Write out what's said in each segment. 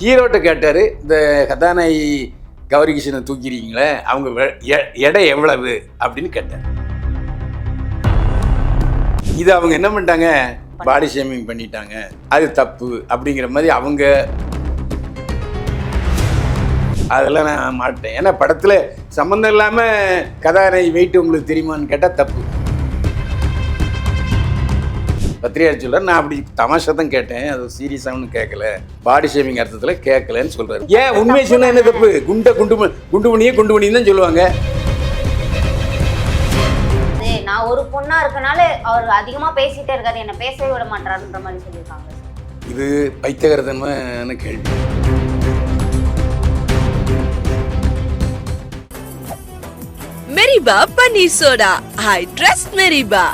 ஹீரோட்ட கேட்டார் இந்த கதாநாயகி கௌரி கிருஷ்ணனை தூக்கிறீங்களே அவங்க எடை எவ்வளவு? அப்படின்னு கேட்டார். இது அவங்க என்ன பண்ணிட்டாங்க? பாடி ஷேமிங் பண்ணிட்டாங்க. அது தப்பு அப்படிங்கிற மாதிரி அவங்க அதெல்லாம் நான் மாட்டேன். ஏன்னா படத்தில் சம்மந்தம் இல்லாமல் கதாநாயகி வெயிட் உங்களுக்கு தெரியுமான்னு கேட்டால் தப்பு. பத்திரிகையாளர் சொல்றாரு நான் அப்படி தமாஷா தான் கேட்டேன். அது சீரியஸானு கேட்கல. பாடி ஷேமிங் அர்த்தத்தில் கேட்கலன்னு சொல்றாரு. ஏன் உண்மை சொன்னா என்ன தப்பு? குண்டை குண்டு குண்டு மணியே குண்டு மணின்னு தான் சொல்லுவாங்க. நான் ஒரு பொண்ணா இருக்கனால அவர் அதிகமா பேசிட்டே இருக்காரு. என்ன பேசவே விட மாட்டாருன்ற மாதிரி சொல்லியிருக்காங்க. இது பைத்தியகரத்தனமான கேள்வி. மெரிபா பன்னீர் சோடா ஐ ட்ரஸ்ட் மெரிபா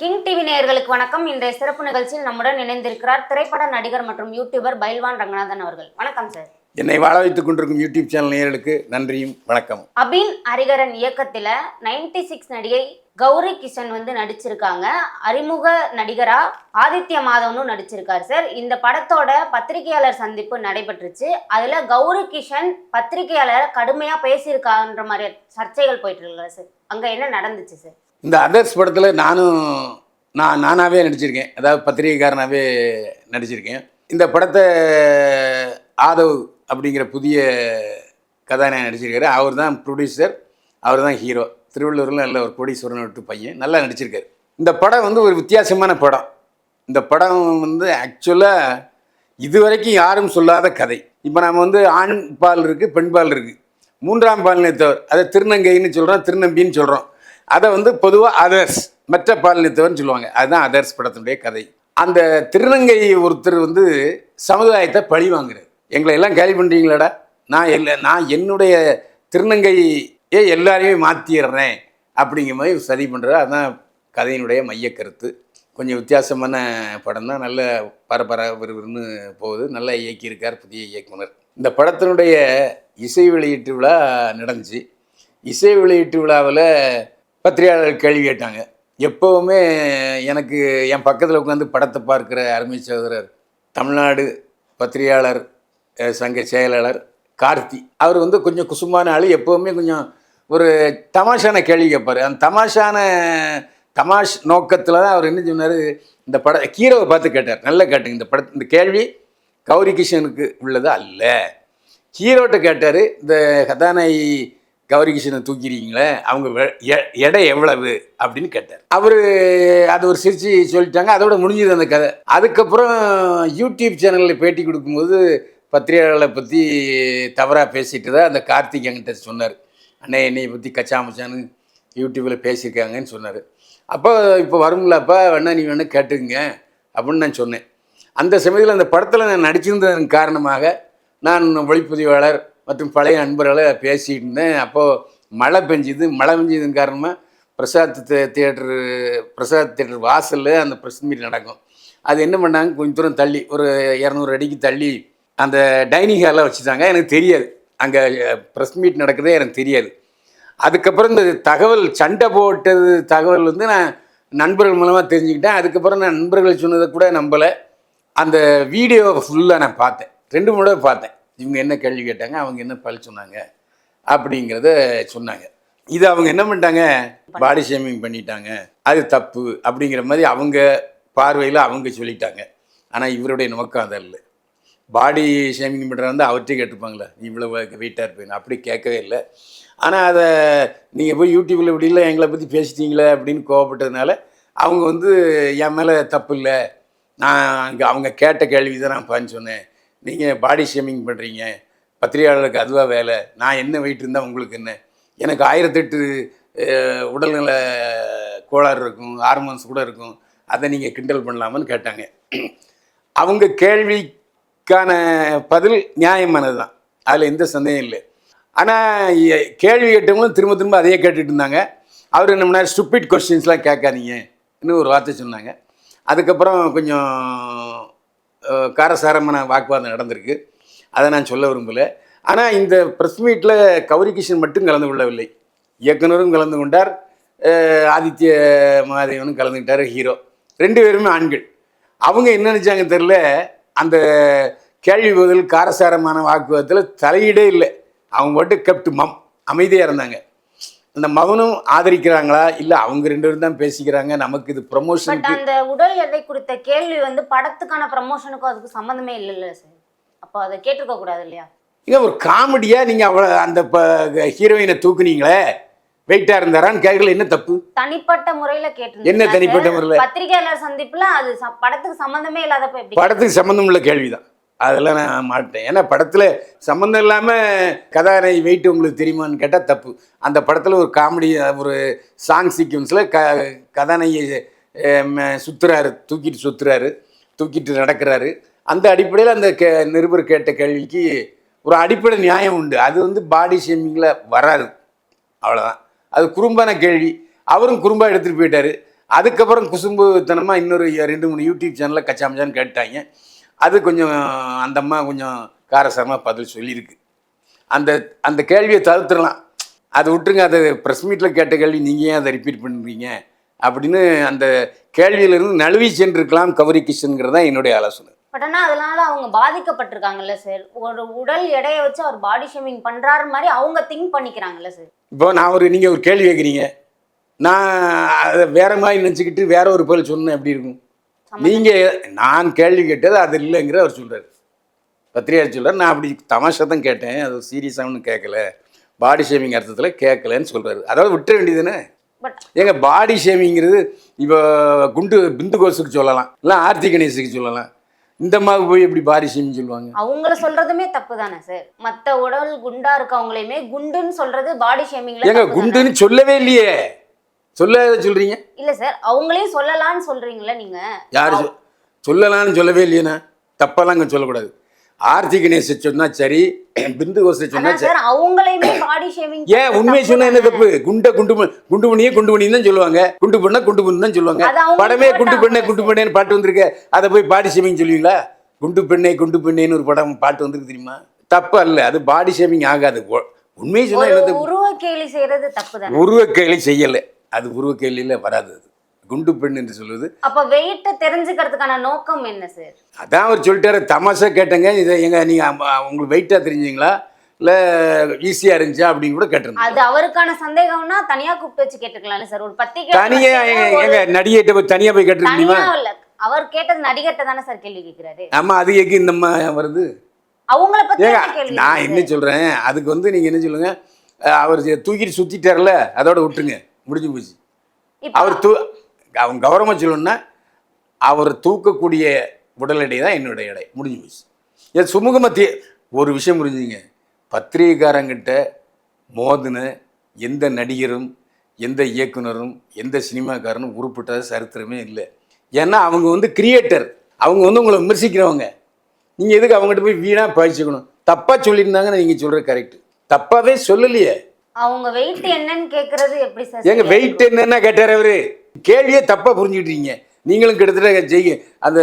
கிங் டிவி நேயர்களுக்கு வணக்கம். இன்றைய சிறப்பு நிகழ்ச்சியில் நம்முடன் இணைந்திருக்கிறார் திரைப்பட நடிகர் மற்றும் யூடியூபர் பைல்வான் ரங்கநாதன் அவர்கள். வணக்கம் சார் என்னை வாழ வைத்துக் கொண்டிருக்கும் யூடியூப் சேனல் நேயர்களுக்கு நன்றியும் வணக்கமும் அபின் ஹரிகரன் இயக்கத்துல 96 சிக்ஸ் நடிகை கௌரி கிஷன் வந்து நடிச்சிருக்காங்க. அறிமுக நடிகரா ஆதித்ய மாதவனும் நடிச்சிருக்காரு சார் இந்த படத்தோட பத்திரிகையாளர் சந்திப்பு நடைபெற்றுச்சு. அதுல கௌரி கிஷன் பத்திரிகையாளர் கடுமையா பேசியிருக்கான்ற மாதிரி சர்ச்சைகள் போயிட்டு இருக்கு சார் அங்க என்ன நடந்துச்சு சார் இந்த அதர்ஸ் படத்தில் நானும் நான் நானாகவே நடிச்சிருக்கேன். அதாவது பத்திரிகைக்காரனாகவே நடிச்சிருக்கேன். இந்த படத்தை ஆதவ் அப்படிங்கிற புதிய கதாநாயகன் நடிச்சிருக்காரு. அவர் தான் ப்ரொடியூசர் அவர் தான் ஹீரோ திருவள்ளூரில் நல்ல ஒரு கோடீஸ்வரன் விட்டு பையன். நல்லா நடிச்சிருக்காரு. இந்த படம் வந்து ஒரு வித்தியாசமான படம். இந்த படம் வந்து ஆக்சுவலாக இதுவரைக்கும் யாரும் சொல்லாத கதை. இப்போ நம்ம வந்து ஆண் பால் இருக்குது பெண் பால் இருக்குது மூன்றாம் பாலினத்தவர் அதை திருநங்கைன்னு சொல்கிறோம் திருநம்பின்னு சொல்கிறோம் அதை வந்து பொதுவாக அதர்ஸ் மற்ற பாலினத்தவர்னு சொல்லுவாங்க. அதுதான் அதர்ஸ் படத்தினுடைய கதை. அந்த திருநங்கை ஒருத்தர் வந்து சமுதாயத்தை பழி வாங்குறாரு. எங்களை எல்லாம் கேலி பண்ணுறீங்களாடா நான் இல்லை நான் என்னுடைய திருநங்கையே எல்லாரையுமே மாற்றிடுறேன் அப்படிங்கிற மாதிரி சரி பண்ணுறது அதுதான் கதையினுடைய மையக் கருத்து. கொஞ்சம் வித்தியாசமான படம் தான். நல்ல பரபர விறுவிறுன்னு போகுது. நல்லா இயக்கியிருக்கார் புதிய இயக்குனர். இந்த படத்தினுடைய இசை வெளியீட்டு விழா நடந்துச்சு. இசை வெளியீட்டு விழாவில் பத்திரிகையாளர் கேள்வி கேட்டாங்க. எப்போவுமே எனக்கு என் பக்கத்தில் உட்காந்து படத்தை பார்க்குற அருமை சகோதரர் தமிழ்நாடு பத்திரிகையாளர் சங்க செயலாளர் கார்த்தி. அவர் வந்து கொஞ்சம் குசுமான ஆள். எப்போவுமே கொஞ்சம் ஒரு தமாஷான கேள்வி கேட்பார் அந்த தமாஷான தமாஷ் நோக்கத்தில் தான் அவர் என்ன சொன்னார்? இந்த பட கீரவை பார்த்து கேட்டார். நல்லா கேட்டுங்க இந்த பட இந்த கேள்வி கௌரி கிஷனுக்கு உள்ளது? அல்ல ஹீரோட்ட கேட்டார். இந்த கதாநாயகி கௌரி கிருஷ்ணன் தூக்கிறீங்களே அவங்க எடை எவ்வளவு? அப்படின்னு கேட்டார். அவர் அது ஒரு சிரிச்சு சொல்லிட்டாங்க. அதோட முடிஞ்சது அந்த கதை. அதுக்கப்புறம் யூடியூப் சேனலில் பேட்டி கொடுக்கும்போது பத்திரிகையாளர்களை பற்றி தவறாக பேசிட்டு தான் அந்த கார்த்திக் என்கிட்ட சொன்னார். அண்ணே என்னையை பற்றி கச்சாமச்சான்னு யூடியூப்பில் பேசியிருக்காங்கன்னு சொன்னார். அப்போ இப்போ வரும்லப்பா வேணா நீ வேணா கேட்டுங்க அப்படின்னு நான் சொன்னேன். அந்த சமயத்தில் அந்த படத்தில் நான் நடிச்சிருந்ததன் காரணமாக நான் ஒளிப்பதிவாளர் மற்றும் பழைய நண்பர்களை பேசிகிட்டு இருந்தேன் அப்போது மழை பெஞ்சுது. மழை பெஞ்சதன் காரணமாக பிரசாத் தே- தியேட்டரு பிரசாத் தியேட்டர் வாசலில் அந்த ப்ரெஸ் மீட் நடக்கும். அது என்ன பண்ணாங்க? கொஞ்சம் தூரம் தள்ளி ஒரு இரநூறு அடிக்கு தள்ளி அந்த டைனிங் ஹாலில் வச்சுட்டாங்க. எனக்கு தெரியாது. அங்கே ப்ரெஸ் மீட் நடக்கிறதே எனக்கு தெரியாது. அதுக்கப்புறம் இந்த தகவல் சண்டை போட்டது தகவல் வந்து நான் நண்பர்கள் மூலமாக தெரிஞ்சுக்கிட்டேன். அதுக்கப்புறம் நான் நண்பர்கள் சொன்னதை கூட நம்பலை. அந்த வீடியோ ஃபுல்லாக நான் பார்த்தேன். ரெண்டு மூணு பார்த்தேன். இவங்க என்ன கேள்வி கேட்டாங்க அவங்க என்ன பதில் சொன்னாங்க அப்படிங்கிறத சொன்னாங்க. இது அவங்க என்ன பண்ணிட்டாங்க? பாடி ஷேமிங் பண்ணிட்டாங்க. அது தப்பு அப்படிங்கிற மாதிரி அவங்க பார்வையில் அவங்க சொல்லிட்டாங்க. ஆனால் இவருடைய நோக்கம் அதல்ல பாடி ஷேமிங் பண்ணுறது வந்து அவர்கிட்ட கேட்டுப்பாங்களே இவ்வளோ வெயிட்டாக இருப்பீங்க அப்படி கேட்கவே இல்லை. ஆனால் அதை நீங்கள் போய் யூடியூப்பில் இப்படி இல்லை எங்களை பற்றி பேசிட்டீங்களே அப்படின்னு கோவப்பட்டதுனால அவங்க வந்து என் மேலே தப்பு இல்லை. நான் அங்கே அவங்க கேட்ட கேள்வி தான் நான் பண்ண சொன்னேன். நீங்கள் பாடி ஷேமிங் பண்ணுறீங்க பத்திரிகையாளருக்கு அதுவாக வேலை. நான் என்ன வெயிட் இருந்தால் உங்களுக்கு என்ன? எனக்கு ஆயிரத்தெட்டு உடல்நல கோளாறு இருக்கும். ஹார்மோன்ஸ் கூட இருக்கும். அதை நீங்கள் கிண்டல் பண்ணலாமான்னு கேட்டாங்க. அவங்க கேள்விக்கான பதில் நியாயமானது தான். அதில் எந்த சந்தேகம் இல்லை. ஆனால் கேள்வி கேட்டவங்களும் திரும்ப திரும்ப அதையே கேட்டுட்டு இருந்தாங்க. அவர் என்ன பண்ணார்? ஸ்டூப்பிட் கொஸ்டின்ஸ்லாம் கேட்காதீங்க. இன்னும் ஒரு வார்த்தை சொன்னாங்க. அதுக்கப்புறம் கொஞ்சம் காரசாரமான வாக்குவாதம் நடந்திருக்கு. அதை நான் சொல்ல விரும்பலை. ஆனால் இந்த ப்ரெஸ் மீட்டில் கௌரி கிருஷ்ணன் மட்டும் கலந்து கொள்ளவில்லை. இயக்குனரும் கலந்து கொண்டார். ஆதித்ய மகாதேவனும் கலந்துக்கிட்டார் ஹீரோ ரெண்டு பேருமே ஆண்கள். அவங்க என்ன நினச்சாங்க தெரில அந்த கேள்வி பதில் காரசாரமான வாக்குவாதத்தில் தலையீடே இல்லை. அவங்க மட்டும் கெப்ட் மம் அமைதியாக இருந்தாங்க. அந்த மகனும் ஆதரிக்கிறாங்களா? இல்லை அவங்க ரெண்டு பேரும் தான் பேசிக்கிறாங்க? நமக்கு இது பட் ப்ரொமோஷனுக்கு அந்த உடல் எடை குறித்த கேள்வி வந்து படத்துக்கான ப்ரமோஷனுக்கும் அதுக்கு சம்மந்தமே இல்லைல்ல சார். அப்போ அதை கேட்டிருக்க கூடாது இல்லையா? இங்க ஒரு காமெடியாக நீங்கள் அவ்வளோ அந்த ஹீரோயினை தூக்குனீங்களே? வெயிட்டாக இருந்தாரான்னு கேட்கல என்ன தப்பு? தனிப்பட்ட முறையில கேட்டிருந்தீங்க என்ன தனிப்பட்ட முறையில? பத்திரிகையாளர் சந்திப்புல அது படத்துக்கு சம்பந்தமே இல்லாதப்ப படத்துக்கு சம்மந்தம் உள்ள கேள்வி தான் அதெல்லாம் நான் மாட்டேன். ஏன்னா படத்தில் சம்மந்தம் இல்லாமல் கதாநாயகி வெயிட் உங்களுக்கு தெரியுமான்னு கேட்டால் தப்பு. அந்த படத்தில் ஒரு காமெடி ஒரு சாங் சீக்வன்ஸில் க கதாநாயகி சுற்றுறாரு தூக்கிட்டு சுற்றுறாரு தூக்கிட்டு நடக்கிறாரு. அந்த அடிப்படையில் அந்த கே நிருபர் கேட்ட கேள்விக்கு ஒரு அடிப்படை நியாயம் உண்டு. அது வந்து பாடி ஷேமிங்கில் வராது. அவ்வளோதான் அது குறும்பான கேள்வி. அவரும் குறும்பா எடுத்துகிட்டு போயிட்டார். அதுக்கப்புறம் குசும்புத்தனமாக இன்னொரு ரெண்டு மூணு யூடியூப் சேனலில் கச்சாமச்சான்னு கேட்டாங்க. அது கொஞ்சம் அந்த அம்மா கொஞ்சம் காரசாரமாக பதில் சொல்லியிருக்கு. அந்த அந்த கேள்வியை தவிர்த்துடலாம். அதை விட்டுருங்க அதை ப்ரெஸ் மீட்டில் கேட்ட கேள்வி நீங்கள் ஏன் அதை ரிப்பீட் பண்ணுறீங்க அப்படின்னு அந்த கேள்வியிலிருந்து நழுவி சென்றிருக்கலாம் கௌரி கிஷன்கிறது தான் என்னுடைய ஆலோசனை. பட் ஆனா அதனால அவங்க பாதிக்கப்பட்டிருக்காங்கல்ல சார் ஒரு உடல் எடையை வச்சு அவர் பாடி ஷேமிங் பண்றாரு மாதிரி அவங்க திங்க் பண்ணிக்கிறாங்கல்ல சார் இப்போ நான் ஒரு நீங்கள் ஒரு கேள்வி கேட்குறீங்க. நான் அதை வேற மாதிரி நினச்சிக்கிட்டு வேற ஒரு பதில் சொன்னேன் எப்படி இருக்கும்? நீங்கள் நான் கேள்வி கேட்டது அது இல்லைங்கிற அவர் சொல்கிறார் பத்திரிகையாளர் சொல்கிறார் நான் அப்படி தமாஷா தான் கேட்டேன். அது சீரியஸாக ஒன்றும் கேட்கல. பாடி ஷேமிங் அர்த்தத்தில் கேட்கலன்னு சொல்கிறாரு அதாவது விட்டுற வேண்டியதுதானே? பட் ஏங்க பாடி ஷேமிங்கிறது இப்போ குண்டு பிந்து கோஸுக்கு சொல்லலாம். இல்லை ஆர்த்தி கணேசுக்கு சொல்லலாம். இந்த அம்மாவுக்கு போய் எப்படி பாடி ஷேமிங் சொல்லுவாங்க? அவங்கள சொல்றதுமே தப்பு தானே சார் மத்த உடல் குண்டா இருக்கவங்களையுமே குண்டுன்னு சொல்றது பாடி ஷேமிங்ல ஏங்க குண்டுன்னு சொல்லவே இல்லையே. சொல்லாத சொல்கிறீங்க இல்ல சார் அவங்களையும் சொல்லலாம்னு சொல்றீங்களா நீங்க. யார் சொல்லலாம்னு சொல்லவே இல்லையேண்ணா தப்பெல்லாம் அங்கே சொல்லக்கூடாது. ஆர்த்தி கணேச சொன்னா சரி பிந்து கோசை சொன்னா சரி. அவங்களையுமே பாடி ஷேமிங் ஏன் உண்மையை சொன்னா என்ன தப்பு? குண்டை குண்டு குண்டு பண்ணியே குண்டு பண்ணின்னு தான் சொல்லுவாங்க. குண்டு பண்ணா குண்டு பண்ணு தான் சொல்லுவாங்க. படமே குண்டு பெண்ணே குண்டு பெண்ணேன்னு பாட்டு வந்திருக்க. அதை போய் பாடி ஷேமிங் சொல்லுவீங்களா? குண்டு பெண்ணே குண்டு பெண்ணேன்னு ஒரு படம் பாட்டு வந்திருக்கு தெரியுமா? தப்பு அல்ல அது பாடி ஷேமிங் ஆகாது. உண்மையை சொன்னா என்ன தப்பு? உருவ கேலி செய்யறது தப்பு தானே. உருவ கேலி செய்யலை. அது உருவ கேலியில் வராது அது. குண்டு பெண் என்று சொல்வது. அப்ப வெயிட்ட தெரிஞ்சுக்கிறதுக்கான நோக்கம் என்ன சார் அதான் அவர் சொல்லிட்டாரு தமாஷா கேட்டேங்க இதை எங்க நீங்க உங்களுக்கு வெயிட்டா தெரிஞ்சீங்களா? இல்ல ஈஸியா இருந்துச்சா அப்படின்னு கூட கேட்டிருந்தேன் அது அவருக்கான சந்தேகம்னா தனியா கூப்பிட்டு வச்சு கேட்டுக்கலாம்ல சார் ஒரு பத்திரிகை தனியா எங்க நடிகைட்ட போய் தனியா போய் கேட்டிருக்க முடியுமா? தனியா இல்ல. அவர் கேட்டது நடிகர்கிட்ட தானே சார் கேள்வி கேட்கிறாரு. ஆமா அது எங்க இந்த வருது? அவங்கள பத்தி நான் என்ன சொல்றேன் அதுக்கு வந்து நீங்க என்ன சொல்லுங்க அவர் தூக்கிட்டு சுத்திட்டார்ல அதோட விட்டுருங்க. முடிஞ்சு போச்சு. அவர் தூ அவங்க கௌரவமாக சொல்லணும்னா அவர் தூக்கக்கூடிய உடல் எடை தான் என்னுடைய எடை. முடிஞ்சு போச்சு. இது சுமூகமாக ஒரு விஷயம் புரிஞ்சுங்க. பத்திரிகைக்காரங்கிட்ட மோதின எந்த நடிகரும் எந்த இயக்குனரும் எந்த சினிமாக்காரனும் உருப்பிட்ட சரித்திரமே இல்லை. ஏன்னா அவங்க வந்து கிரியேட்டர் அவங்க வந்து உங்களை விமர்சிக்கிறவங்க. நீங்கள் எதுக்கு அவங்ககிட்ட போய் வீணாக பழிச்சுக்கணும் தப்பாக சொல்லியிருந்தாங்கன்னு நீங்கள் சொல்கிறது கரெக்ட் தப்பாகவே சொல்லலையே. அவங்க வெயிட் என்னன்னு கேக்குறது எப்படி சார் ஏங்க வெயிட் என்னன்னா கேட்டார் அவரு. கேள்வியே தப்பா புரிஞ்சுக்கிட்டீங்க. நீங்களும் கிட்டத்தட்ட ஜெய் அந்த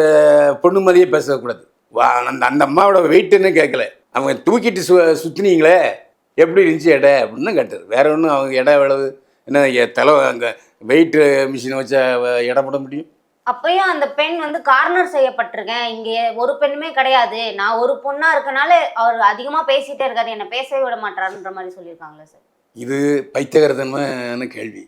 பொண்ணு மாதிரியே பேசக்கூடாது. வா அந்த அந்த அம்மாவோட வெயிட் என்ன கேட்கல அவங்க தூக்கிட்டு சு சுற்றினீங்களே எப்படி இருந்துச்சு எடை அப்படின்னு கேட்டார். வேற ஒன்றும் அவங்க எடை எவ்வளவு என்ன தலை அங்கே வெயிட் மிஷினை வச்சா எடை போட முடியும்? அப்பயும் அந்த பெண் வந்து கார்னர் செய்யப்பட்டிருக்கேன். இங்க ஒரு பெண்ணுமே கிடையாது. நான் ஒரு பொண்ணா இருக்கனால அவர் அதிகமா பேசிட்டே இருக்காரு. என்ன பேசவே விட மாட்டாருன்ற மாதிரி சொல்லியிருக்காங்களே சார் இது பைத்தியகரத்தனமான கேள்வி.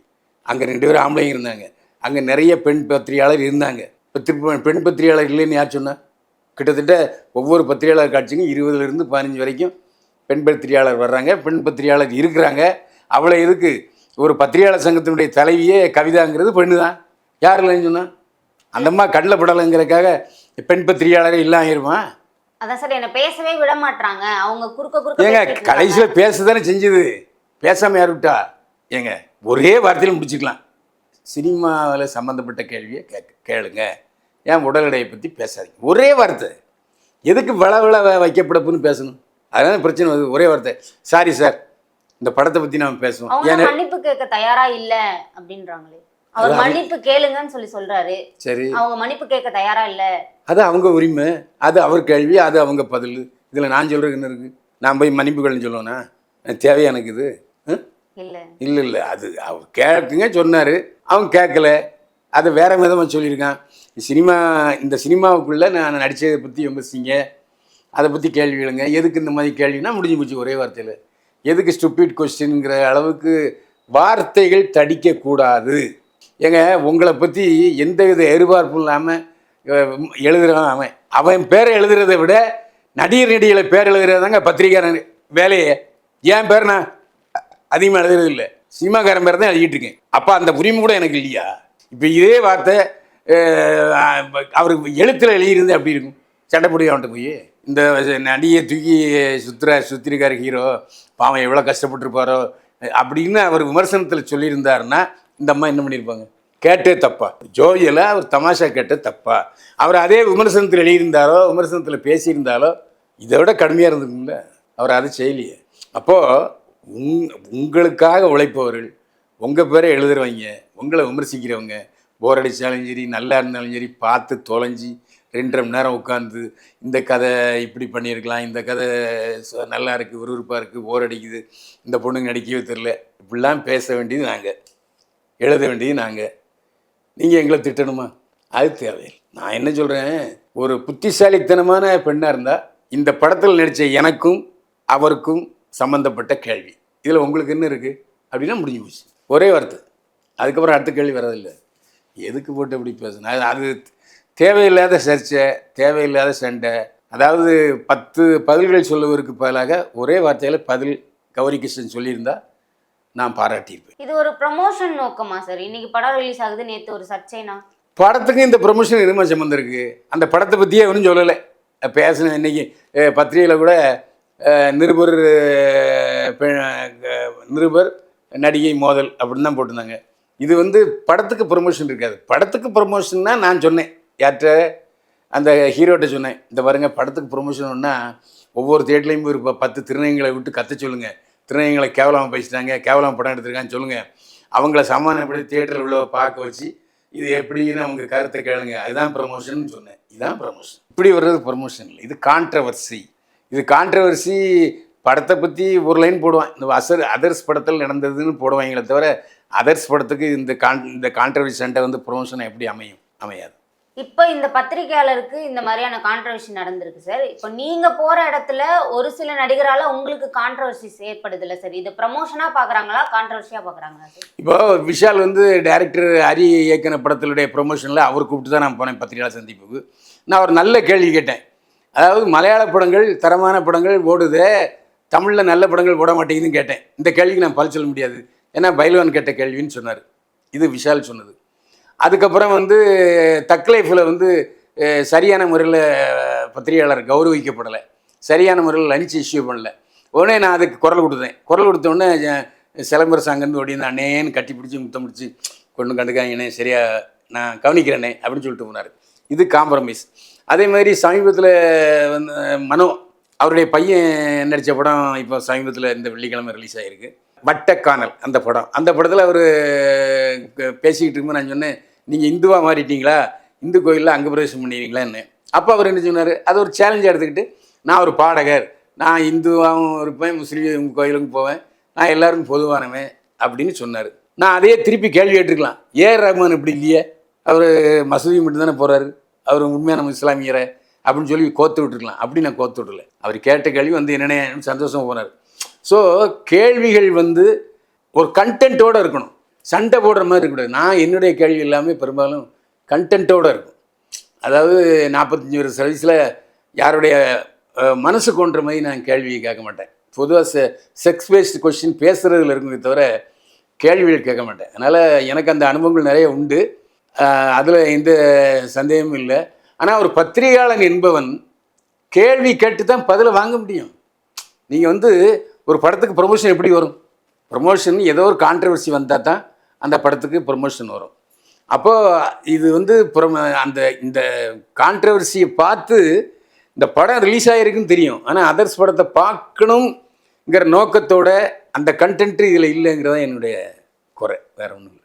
அங்கே ரெண்டு பேரும் ஆம்பளைங்க இருந்தாங்க. அங்கே நிறைய பெண் பத்திரிகையாளர் இருந்தாங்க. இப்போ திருப்ப பெண் பத்திரிகையாளர் இல்லைன்னு யார் சொன்னா? கிட்டத்தட்ட ஒவ்வொரு பத்திரிகையாளர் காட்சிக்கும் இருபதுலேருந்து பதினஞ்சு வரைக்கும் பெண் பத்திரிகையாளர் வர்றாங்க. பெண் பத்திரிகையாளர் இருக்கிறாங்க. அவ்வளோ எதுக்கு? ஒரு பத்திரிகையாளர் சங்கத்தினுடைய தலைவியே கவிதாங்கிறது பெண்ணு தான் யார் இல்லைன்னு சொன்னா? அந்த அம்மா கண்ணில் படலைங்கிறதுக்காக பெண் பத்திரிகையாளரே இல்லாம ஆயிருமா? அதான் சார் என்ன பேசவே விட மாட்டாங்க அவங்க குறுக்க குறுக்க ஏங்க. கடைசியில் பேச தானே செஞ்சது? பேசாமல் யார் விட்டா? ஏங்க ஒரே வார்த்தையில் முடிச்சுக்கலாம். சினிமாவில் சம்மந்தப்பட்ட கேள்வியை கேட்க கேளுங்க. ஏன் உடல் எடையை பற்றி பேசாதீங்க. ஒரே வார்த்தை. எதுக்கு வள வள வைக்கப்படப்புன்னு பேசணும்? அதனால பிரச்சனை வருது. ஒரே வார்த்தை. சாரி சார் இந்த படத்தை பற்றி நாம பேசுவோம். ஏன்னா மன்னிப்பு கேட்க தயாரா இல்ல அப்படின்றாங்களே. அவர் மன்னிப்பு கேளுங்கன்னு சொல்லி சொல்றாரு. சரி. அவங்க மன்னிப்பு கேட்க தயாரா இல்ல? அது அவங்க உரிமை. அது அவர் கேள்வி அது அவங்க பதில். இதில் நான் சொல்கிறது என்ன இருக்குது நான் போய் மன்னிப்புகள்னு சொல்லுவேனா? தேவையா எனக்கு இது? இல்லை. இல்லை அது அவர் கேட்டுங்க சொன்னார். அவன் கேட்கல அதை வேற விதமாக சொல்லியிருக்கான். சினிமா இந்த சினிமாவுக்குள்ளே நான் நடித்ததை பற்றி விமர்சிங்க. அதை பற்றி கேள்வி எழுங்க எதுக்கு இந்த மாதிரி கேள்வினா முடிஞ்சு போச்சு ஒரே வார்த்தையில். எதுக்கு ஸ்டூப்பிட் கொஸ்டின்ங்கிற அளவுக்கு வார்த்தைகள் தடிக்கக்கூடாது. ஏங்க உங்களை பற்றி எந்தவித எதிர்பார்ப்பும் இல்லாமல் எழுதுகிறான் அவன். அவன் பேரை எழுதுறதை விட நடிகர் நடிகளை பேர் எழுதுறதாங்க பத்திரிக்காரன் வேலையை. என் பேர் நான் அதிகமாக எழுதுறது இல்லை. சினிமாக்காரன் பேர் தான் எழுதிட்டு இருக்கேன் அப்போ அந்த உரிமை கூட எனக்கு இல்லையா? இப்போ இதே வார்த்தை அவர் அவருக்கு எழுத்தில் எழுதியிருந்து அப்படி இருக்கும்? சண்டைப்படி அவன்கிட்ட போய்? இந்த நடிகை தூக்கி சுத்துற சுத்திருக்காரு ஹீரோ பாவம் எவ்வளோ கஷ்டப்பட்டிருப்பாரோ? அப்படின்னு அவர் விமர்சனத்தில் சொல்லியிருந்தாருன்னா இந்த அம்மா என்ன பண்ணியிருப்பாங்க? கேட்டே தப்பா. ஜோவியில் அவர் தமாஷா கேட்ட தப்பா. அவர் அதே விமர்சனத்தில் எழுதியிருந்தாரோ விமர்சனத்தில் பேசியிருந்தாலோ இதை விட கடுமையாக இருந்திருக்குல்ல அவர் அதை செய்யலையே. அப்போது உங் உங்களுக்காக உழைப்பவர்கள் உங்கள் பேரை எழுதுறவங்க உங்களை விமர்சிக்கிறவங்க போர் அடித்தாலும் சரி நல்லா இருந்தாலும் சரி பார்த்து தொலைஞ்சி ரெண்டரை மணி நேரம் உட்காந்து இந்த கதை இப்படி பண்ணியிருக்கலாம் இந்த கதை ச- நல்லா இருக்குது விறுவிறுப்பாக இருக்குது போர் அடிக்குது இந்த பொண்ணுங்க நடிக்கவே தெரில இப்படிலாம் பேச வேண்டியது நாங்கள் எழுத வேண்டியது நாங்கள் நீங்கள் எங்களை திட்டணுமா? அது தேவையில்லை. நான் என்ன சொல்கிறேன் ஒரு புத்திசாலித்தனமான பெண்ணாக இருந்தால் இந்த படத்தில் நடித்த எனக்கும் அவருக்கும் சம்மந்தப்பட்ட கேள்வி. இதில் உங்களுக்கு என்ன இருக்குது அப்படின்னா முடிஞ்சு போச்சு. ஒரே வார்த்தை. அதுக்கப்புறம் அடுத்த கேள்வி வரதில்லை எதுக்கு போட்டு இப்படி பேசணும் அது தேவையில்லாத சர்ச்சை தேவையில்லாத சண்டை. அதாவது பத்து பதில்கள் சொல்லுவதற்கு பதிலாக ஒரே வார்த்தையில் பதில் கௌரி கிருஷ்ணன் சொல்லியிருந்தா நான் பாராட்டியிருப்பேன். இது ஒரு ப்ரமோஷன் நோக்கமா சார் இன்னைக்கு படம் ரிலீஸ் ஆகுது நேத்து ஒரு சர்ச்சைனா? படத்துக்கு இந்த ப்ரொமோஷன் எதுவுமே சம்மந்தம் இருக்குது அந்த படத்தை பற்றியே ஒன்றும் சொல்லலை. பேசின இன்னைக்கு பத்திரிகையில் கூட நிருபர் நிருபர் நடிகை மோதல் அப்படின்னு தான் போட்டிருந்தாங்க. இது வந்து படத்துக்கு ப்ரொமோஷன் இருக்காது. படத்துக்கு ப்ரொமோஷன்னா நான் சொன்னேன். யார்கிட்ட? அந்த ஹீரோட்ட சொன்னேன். இந்த பாருங்க படத்துக்கு ப்ரொமோஷன்னா ஒவ்வொரு தேட்டர்லையும் ஒரு ப- பத்து திருநயங்களை விட்டு கற்று சொல்லுங்கள் திருநயங்களை கேவலமாக பேசிட்டாங்க கேவலமாக படம் எடுத்திருக்கான்னு சொல்லுங்கள் அவங்கள சமாதானப்படி தேட்டரில் உள்ள பார்க்க வச்சு இது எப்படின்னு அவங்க கருத்தை கேளுங்க. அதுதான் ப்ரமோஷன் சொன்னேன். இதுதான் ப்ரமோஷன் இப்படி வர்றது ப்ரமோஷன் இல்லை. இது கான்ட்ரவர்சி இது கான்ட்ரவர்சி படத்தை பற்றி ஒரு லைன் போடுவான். இந்த அசர் அதர்ஸ் படத்தில் நடந்ததுன்னு போடுவாங்களே தவிர அதர்ஸ் படத்துக்கு இந்த கான் இந்த கான்ட்ரவர்சி சண்டை வந்து ப்ரொமோஷன் எப்படி அமையும்? அமையாது. இப்போ இந்த பத்திரிகையாளருக்கு இந்த மாதிரியான கான்ட்ரவர்சி நடந்திருக்கு சார் இப்போ நீங்க போற இடத்துல ஒரு சில நடிகரால உங்களுக்கு கான்ட்ரவர்சிஸ் ஏற்படுது இல்ல சார் இது ப்ரமோஷனா பாக்குறாங்களா கான்ட்ரவர்சியா பாக்குறாங்களா இப்போ விஷால் வந்து டைரக்டர் ஹரி இயக்கின படத்தினுடைய ப்ரொமோஷனில் அவர் கூப்பிட்டு தான் நான் போனேன் பத்திரிகையாளர் சந்திப்புக்கு. நான் ஒரு நல்ல கேள்வி கேட்டேன். அதாவது மலையாள படங்கள் தரமான படங்கள் ஓடுதே. தமிழில் நல்ல படங்கள் போட மாட்டேங்குதுன்னு கேட்டேன். இந்த கேள்விக்கு நான் பதில் சொல்ல முடியாது. ஏன்னா பைல்வான் கேட்ட கேள்வின்னு சொன்னார். இது விஷால் சொன்னது. அதுக்கப்புறம் வந்து தக் லைஃப்பில் வந்து சரியான முறையில் பத்திரிகையாளர் கௌரவிக்கப்படலை. சரியான முறையில் லஞ்ச் இஷ்யூ பண்ணல. உடனே நான் அதுக்கு குரல் கொடுத்தேன். குரல் கொடுத்த உடனே சாங்கன்னு அங்கேருந்து ஓடிந்து அண்ணேன்னு கட்டி பிடிச்சி முத்தம் பிடிச்சி கொண்டு கண்டுக்காங்கண்ணே சரியா நான் கவனிக்கிறேனே அப்படின்னு சொல்லிட்டு போனார். இது காம்ப்ரமைஸ் அதே மாதிரி சமீபத்தில் வந்து மனோ அவருடைய பையன் நடித்த படம் இப்போ சமீபத்தில் இந்த வெள்ளிக்கிழமை ரிலீஸ் ஆகிருக்கு வட்டக்கானல் அந்த படம். அந்த படத்தில் அவர் பேசிக்கிட்டு இருக்கும்போது நான் சொன்னேன் நீங்கள் இந்துவாக மாறிட்டீங்களா? இந்து கோயிலில் அங்கே பிரவேசம் பண்ணிடுவீங்களான்னு. அப்போ அவர் என்ன சொன்னார் அது ஒரு சேலஞ்சாக எடுத்துக்கிட்டு நான் ஒரு பாடகர். நான் இந்துவாகவும் இருப்பேன் முஸ்லீம் கோயிலுக்கும் போவேன். நான் எல்லாருக்கும் பொதுவானவன். அப்படின்னு சொன்னார். நான் அதையே திருப்பி கேள்வி கேட்டிருக்கலாம். ஏ ரஹ்மான் இப்படி இல்லையே? அவர் மசூதி மட்டும் தானே போகிறாரு அவர் உண்மையான இஸ்லாமியரை அப்படின்னு சொல்லி கோத்து விட்டுருக்கலாம். அப்படி நான் கோத்து விடல. அவர் கேட்ட கேள்வி வந்து என்னென்ன சந்தோஷமாக போனார் ஸோ கேள்விகள் வந்து ஒரு கண்டென்ட்டோடு இருக்கணும். சண்டை போடுற மாதிரி இருக்கக்கூடாது. நான் என்னுடைய கேள்வி எல்லாமே பெரும்பாலும் கண்டென்ட்டோடு இருக்கும். அதாவது நாற்பத்தஞ்சு வருஷ சர்வீஸில் யாருடைய மனசு கொன்ற மாதிரி நான் கேள்வி கேட்க மாட்டேன். பொதுவாக செ செக்ஸ் பேஸ்டு கொஸ்டின் பேசுகிறதுல இருக்குமே தவிர கேள்விகள் கேட்க மாட்டேன். அதனால் எனக்கு அந்த அனுபவங்கள் நிறைய உண்டு. அதில் எந்த சந்தேகமும் இல்லை. ஆனால் ஒரு பத்திரிகையாளன் என்பவன் கேள்வி கேட்டு தான் பதிலை வாங்க முடியும். நீங்கள் வந்து ஒரு படத்துக்கு ப்ரொமோஷன் எப்படி வரும்? ப்ரொமோஷன் ஏதோ ஒரு கான்ட்ரவர்சி வந்தால் தான் அந்த படத்துக்கு ப்ரொமோஷன் வரும். அப்போது இது வந்து promo- அந்த இந்த கான்ட்ரவர்சியை பார்த்து இந்த படம் ரிலீஸ் ஆகிருக்குன்னு தெரியும். ஆனால் அதர்ஸ் படத்தை பார்க்கணுங்கிற நோக்கத்தோட அந்த கண்டென்ட்டு இதில் இல்லைங்கிறதான் என்னுடைய குறை. வேற ஒன்றும் இல்லை.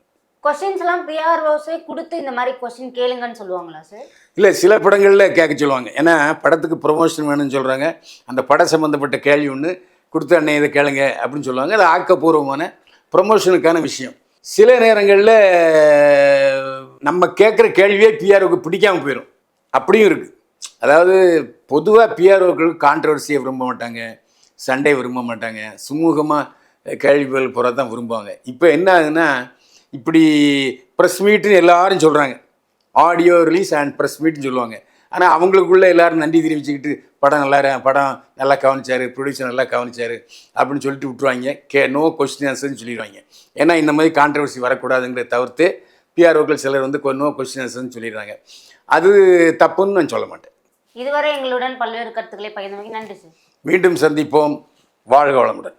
கொஸ்டின்ஸ் எல்லாம் பிஆர்ஓஸே கொடுத்து இந்த மாதிரி கொஸ்டின் கேளுங்கன்னு சொல்லுவாங்களா சார் இல்லை சில படங்களில் கேட்க சொல்லுவாங்க. ஏன்னா படத்துக்கு ப்ரொமோஷன் வேணும்னு சொல்கிறாங்க அந்த படம் சம்மந்தப்பட்ட கேள்வி ஒன்று கொடுத்து அண்ணே இதை கேளுங்க அப்படின்னு சொல்லுவாங்க. அது ஆக்கப்பூர்வமான ப்ரொமோஷனுக்கான விஷயம். சில நேரங்களில் நம்ம கேட்குற கேள்வியே பிஆர்ஓக்கு பிடிக்காமல் போயிடும் அப்படியும் இருக்குது அதாவது பொதுவாக பிஆர்ஓக்கள் கான்ட்ரவர்சியை விரும்ப மாட்டாங்க. சண்டை விரும்ப மாட்டாங்க. சுமூகமாக கேள்விகள் போகிற தான் விரும்புவாங்க. இப்போ என்ன ஆகுதுன்னா இப்படி ப்ரெஸ் மீட்டுன்னு எல்லாரும் சொல்கிறாங்க ஆடியோ ரிலீஸ் அண்ட் ப்ரெஸ் மீட்னு சொல்லுவாங்க. ஆனால் அவங்களுக்குள்ள எல்லாரும் நன்றி தெரிவிச்சுக்கிட்டு படம் நல்லா படம் நல்லா கவனிச்சாரு ப்ரொடியூசர் நல்லா கவனிச்சாரு அப்படின்னு சொல்லிட்டு விட்டுருவாங்க. கே நோ கொஸ்டின் ஆன்சர்னு சொல்லிடுவாங்க. ஏன்னா இந்த மாதிரி கான்ட்ரவர்சி வரக்கூடாதுங்கிறத தவிர்த்து பிஆர்ஓக்கள் சிலர் வந்து நோ கொஸ்டின் ஆன்சர்னு சொல்லிடுறாங்க. அது தப்புன்னு நான் சொல்ல மாட்டேன். இதுவரை எங்களுடன் பல்வேறு கருத்துக்களை பகிர்ந்தமைக்கு நன்றி சார் மீண்டும் சந்திப்போம். வாழ்க வளமுடன்.